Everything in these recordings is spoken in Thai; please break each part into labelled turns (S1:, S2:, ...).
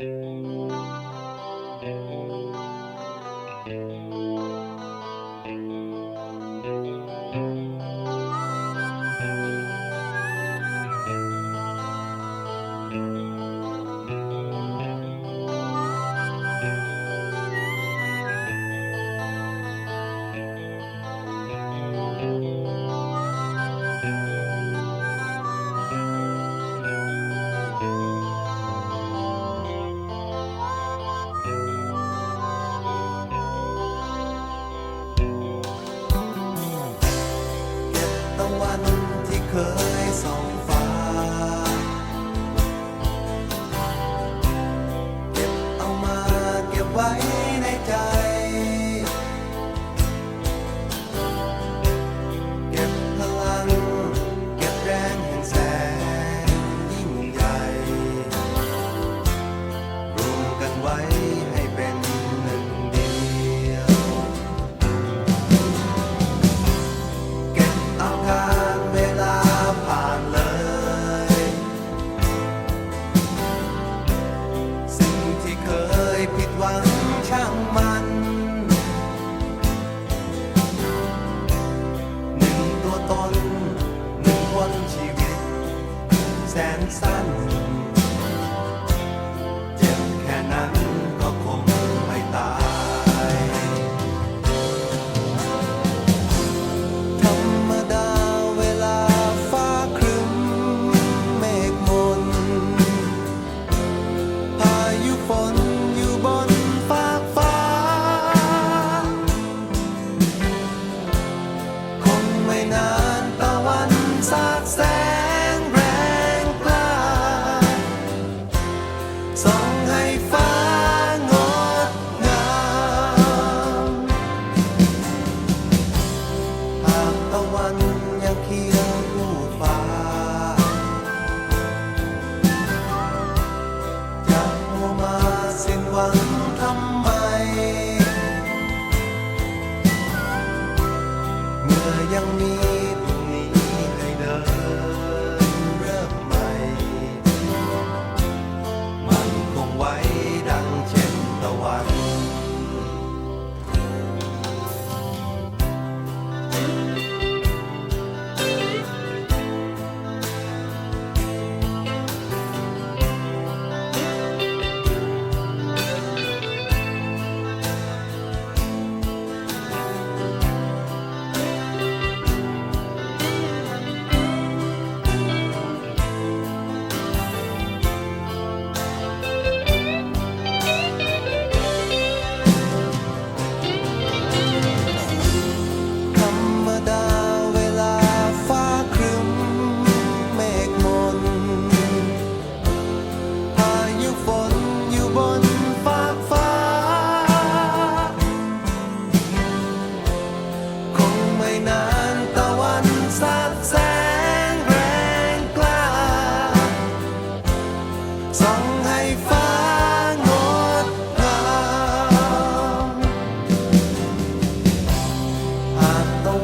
S1: Thank you.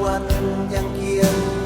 S1: วันยังเกียง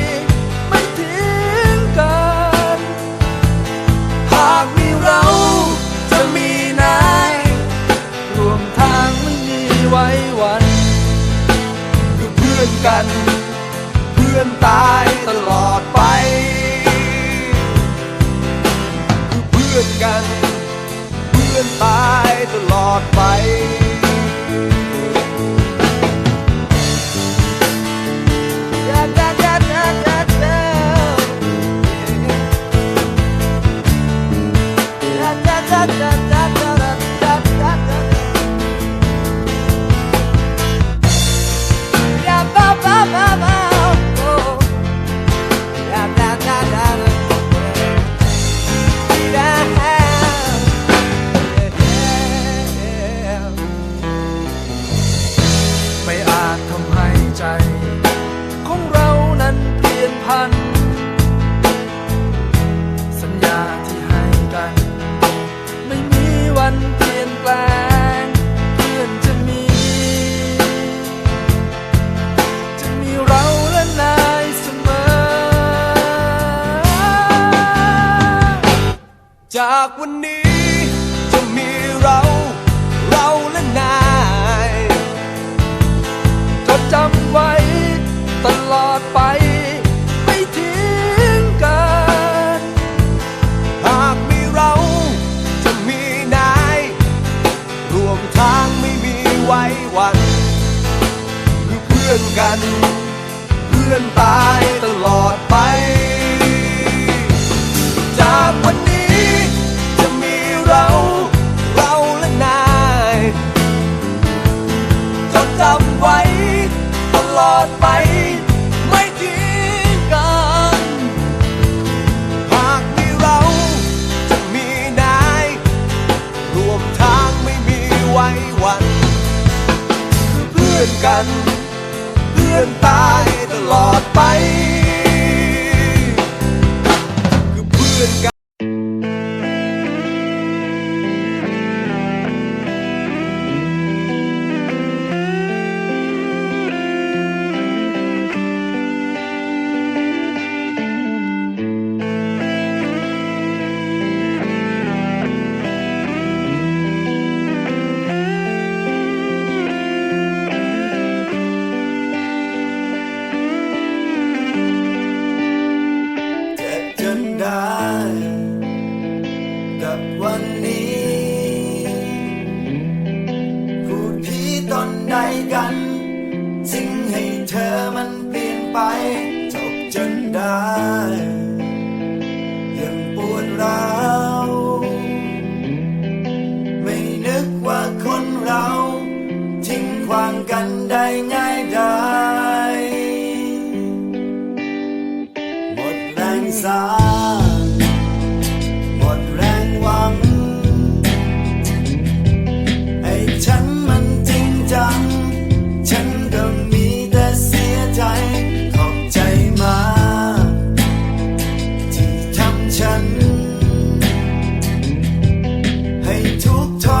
S2: Pai. ากวันนี้ จะมีเรา เรา
S3: และนาย
S2: จดจำไว้ตลอดไป ไม่ทิ้งกัน
S3: หากมีเรา จะมีนาย รวมทางไม่มีไว้วันเพื่อนกัน เพื่อนตา ใด หมดแรงสางหมดแรงหวัง ไอ้ฉันมัน
S4: จริงจัง ฉันก็มีแต่เสียใจ ขอบใจมาที่ทำฉัน ให้ทุกทอ